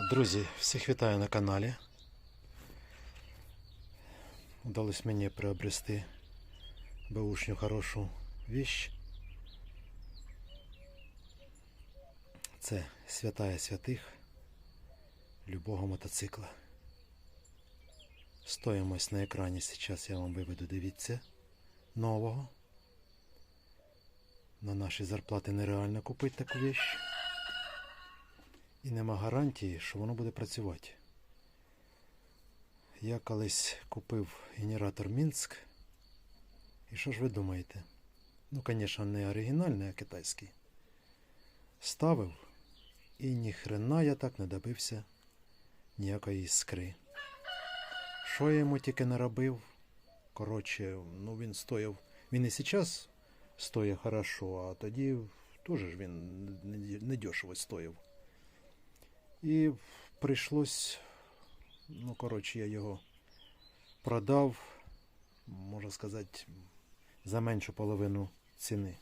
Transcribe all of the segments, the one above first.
Друзі, всіх вітаю на каналі. Вдалося мені приобрести беушню хорошу віщ. Це святая святих любого мотоцикла. Стоїмось на екрані зараз я вам виведу, дивіться, нового. На наші зарплати нереально купити таку віщ. І нема гарантії, що воно буде працювати. Я колись купив генератор Мінськ. І що ж ви думаєте? Ну, звісно, не оригінальний, а китайський. Ставив і ніхрена я так не добився ніякої іскри. Що я йому тільки наробив? Коротше, ну він стояв. Він і зараз стоїть хорошо, а тоді теж він не- не стояв. І прийшлось, ну, коротше, я його продав, можна сказати, за меншу половину ціни.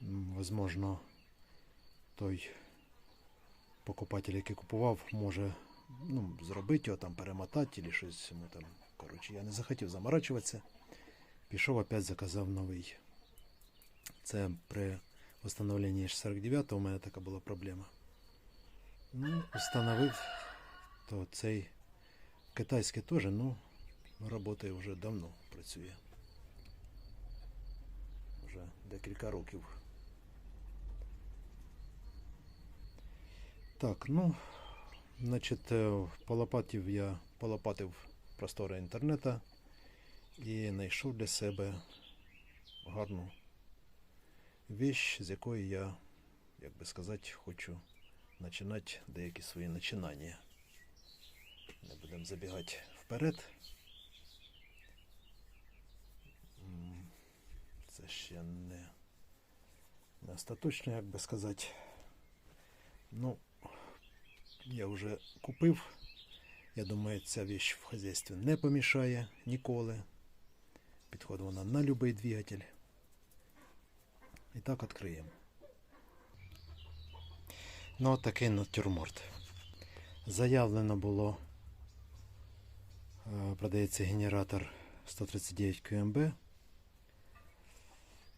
Возможно, той покупатель, який купував, може ну, зробити його там, перемотати чи щось йому там. Коротше, я не захотів заморачуватися. Пішов опять заказав новий. Це при встановленні 49 у мене така була проблема. Ну, встановив, то цей китайський теж, ну, працює вже давно, працює. Вже декілька років. Так, ну, значить, е, полопатів я полопатив простори інтернету і знайшов для себе гарну віч, з якої я, як би сказати, хочу починати деякі свої починання. Не будемо забігати вперед. Це ще не, не остаточно, як би сказати. Ну, я вже купив. Я думаю, ця віч в хазяйстві не помішає ніколи. Підходить вона на будь-який двигатель. І так відкриємо. Ну, такий натюрморт. Заявлено було, е, продається генератор 139 QMB.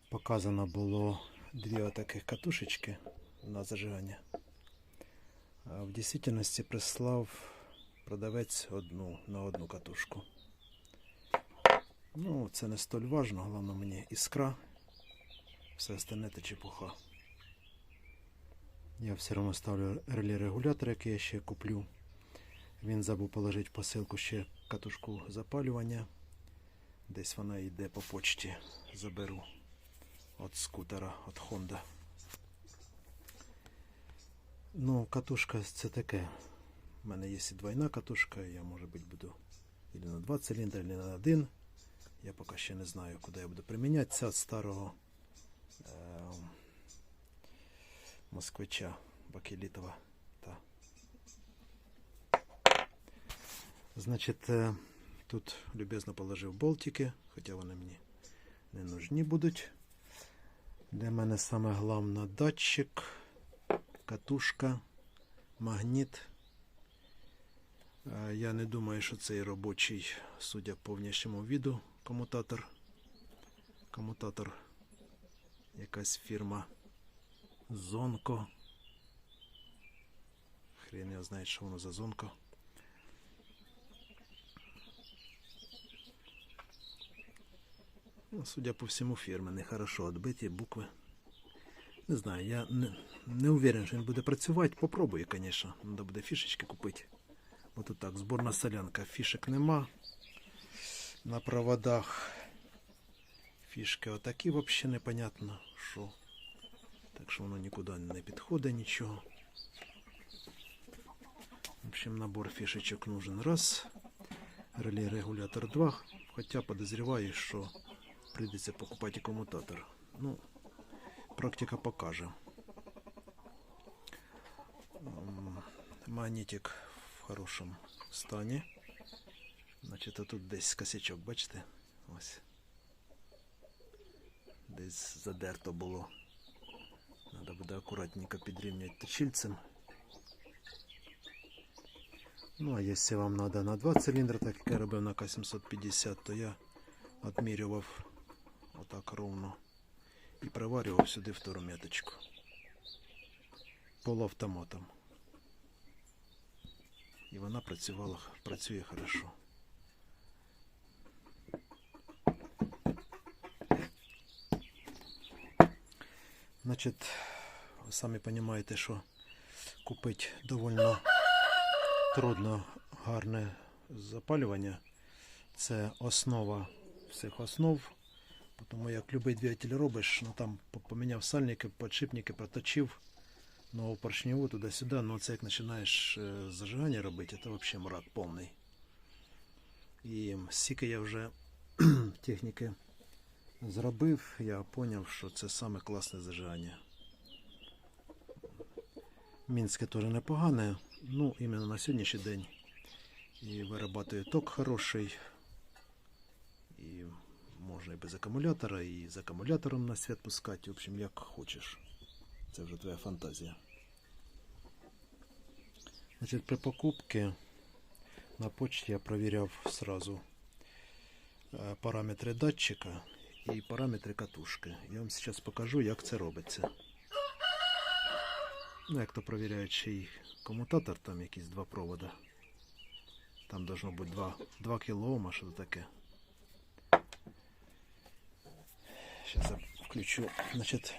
Показано було дві отаких катушечки на зажигання. В дійсності прислав продавець одну на одну катушку. Ну, це не столь важно, головне мені іскра. Все остальне це чепуха. Я все одно ставлю реле регулятор, який я ще куплю. Він забув положити в посилку ще катушку запалювання. Десь вона йде по почті. Заберу від скутера, від Honda. Ну, катушка це таке. У мене є і двойна катушка, я може бути буду или на два циліндри, или на один. Я поки ще не знаю, куди я буду приміняти. Це від старого москвича Бакелітова. Та. Значить, е, тут любезно положив болтики, хоча вони мені не нужні будуть. Для мене саме головне датчик, катушка, магніт. Е, Я не думаю, що цей робочий, судя по внешньому віду, комутатор. Комутатор якась фірма Зонко. Хрен я знає, що воно за зонко. Ну, судя по всьому, фірми нехорошо відбиті букви. Не знаю, я не, не уверен, що він буде працювати. Попробую, звісно. Треба буде фішечки купити. Бо тут так, зборна солянка, фішек нема. На проводах фішки отакі взагалі непонятно, що. Що воно нікуди не підходить нічого. В общем, набор фішечок нужен раз. Реле регулятор 2. Хоча подозріваю, що прийдеться покупати комутатор. Ну, практика покаже. М, Магнітик в хорошому стані. Значить, а тут десь косячок, бачите? Ось. Десь задерто було. Треба буде акуратненько підрівняти точильцем. Ну, а якщо вам треба на 2 циліндри, так як я робив на К750, то я відмірював отак ровно і приварював сюди втору меточку. Полуавтоматом. І вона працювала, працює хорошо. Значить, ви самі розумієте, що купити довольно трудно гарне запалювання. Це основа всіх основ. Тому як любий двигатель робиш, ну там по- поміняв сальники, подшипники, проточив, нову поршневу туди-сюди, ну це як починаєш е, зажигання робити, це взагалі мрак повний. І стільки я вже техніки зробив, я зрозумів, що це саме класне зажигання. Мінське теж непогане, ну іменно на сьогоднішній день. І вирабатує ток хороший. І можна і без акумулятора, і з акумулятором на світ пускати. В общем, як хочеш. Це вже твоя фантазія. Значить, при покупці на почті я провіряв сразу е, параметри датчика і параметри катушки. Я вам зараз покажу, як це робиться. Ну, як то провіряють ще й комутатор, там якісь два провода. Там должно бути 2, 2 кОм, що таке. Сейчас я включу. Значит,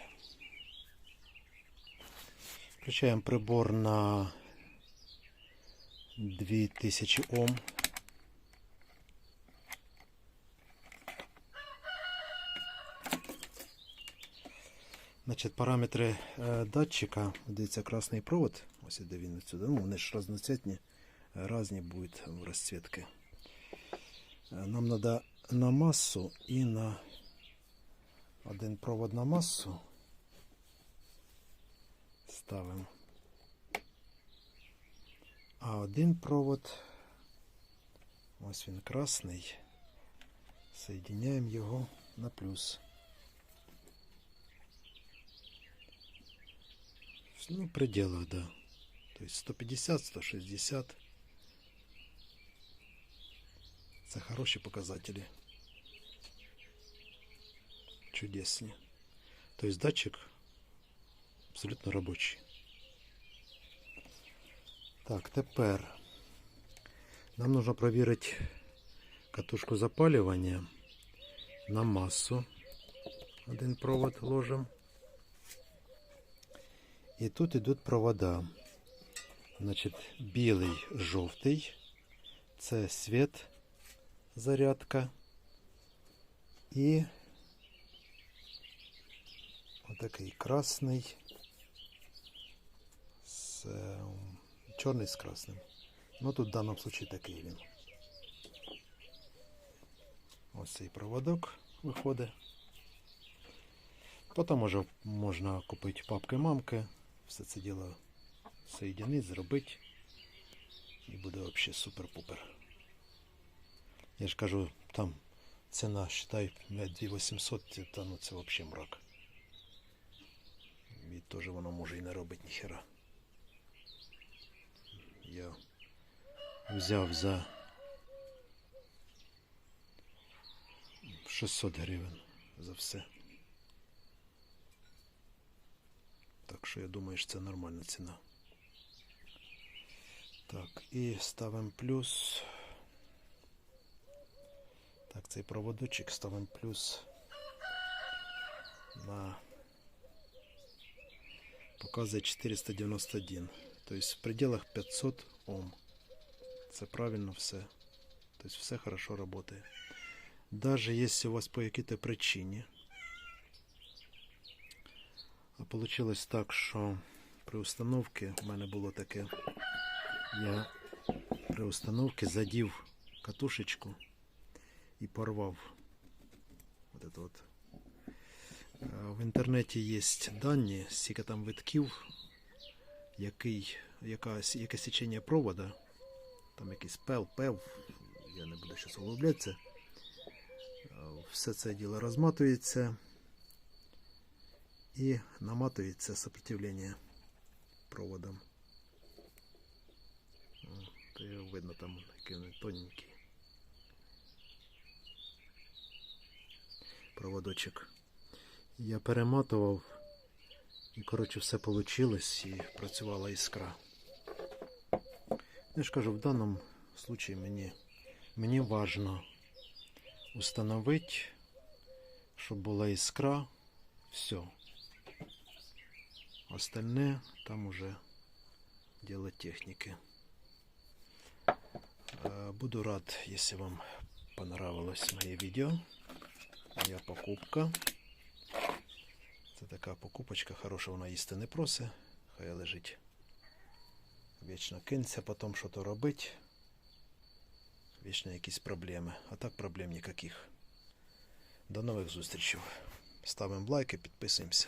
включаем прибор на 2000 Ом. Значить, параметри е, датчика, дивіться, красний провод, ось іде він отсюди, ну, вони ж разноцветні, е, різні будуть в розцветки. Е, Нам треба на массу і на один провод на массу ставимо. А один провод, ось він красний, соединяємо його на плюс. Ну, в пределах, да. То есть 150, 160. Це хороші показателі. Чудесні. Тобто датчик абсолютно робочий. Так, тепер нам нужно проверить катушку запаливания на массу. Один провод ложим. І тут ідуть провода. Значить, білий, жовтий. Це світ, зарядка. І отакий красний. З, чорний з красним. Ну тут в даному випадку такий він. Ось цей проводок виходить. Потім можна купити папки-мамки, все це діло соєдинити, зробити. І буде взагалі супер-пупер. Я ж кажу, там ціна, считай, блядь, 2800, та ну це взагалі мрак. І теж воно може і не робить ніхера. Я взяв за 600 гривень за все. Так що я думаю, що це нормальна ціна. Так, і ставимо плюс. Так, цей проводочок ставимо плюс на показує 491. Тобто в пределах 500 Ом. Це правильно все. Тобто все хорошо работает. Даже если у вас по какой-то причине а получилось так, що при установці в мене було таке. Я при установці задів катушечку і порвав. От это от. В інтернеті є дані, скільки там витків, який, яка, яке січення провода, там якийсь пел, пев, я не буду зараз углублятися. Все це діло розматується и наматывается сопротивление проводом. То його видно там який тоненький. Проводочок. Я перемотував і, коротше, все вийшло і працювала іскра. Я ж кажу, в даному случаї мені, мені важно установити, щоб була іскра. Все. Остальне там уже дело техники. Э, Буду рад, если вам понравилось моє відео. Моя покупка. Це така покупочка, хороша вона їсти не просить. Хай лежить. Вічно кинеться потім що то робить. Вічно якісь проблеми. А так проблем ніяких. До нових зустрічей. Ставимо лайки, підписуємося.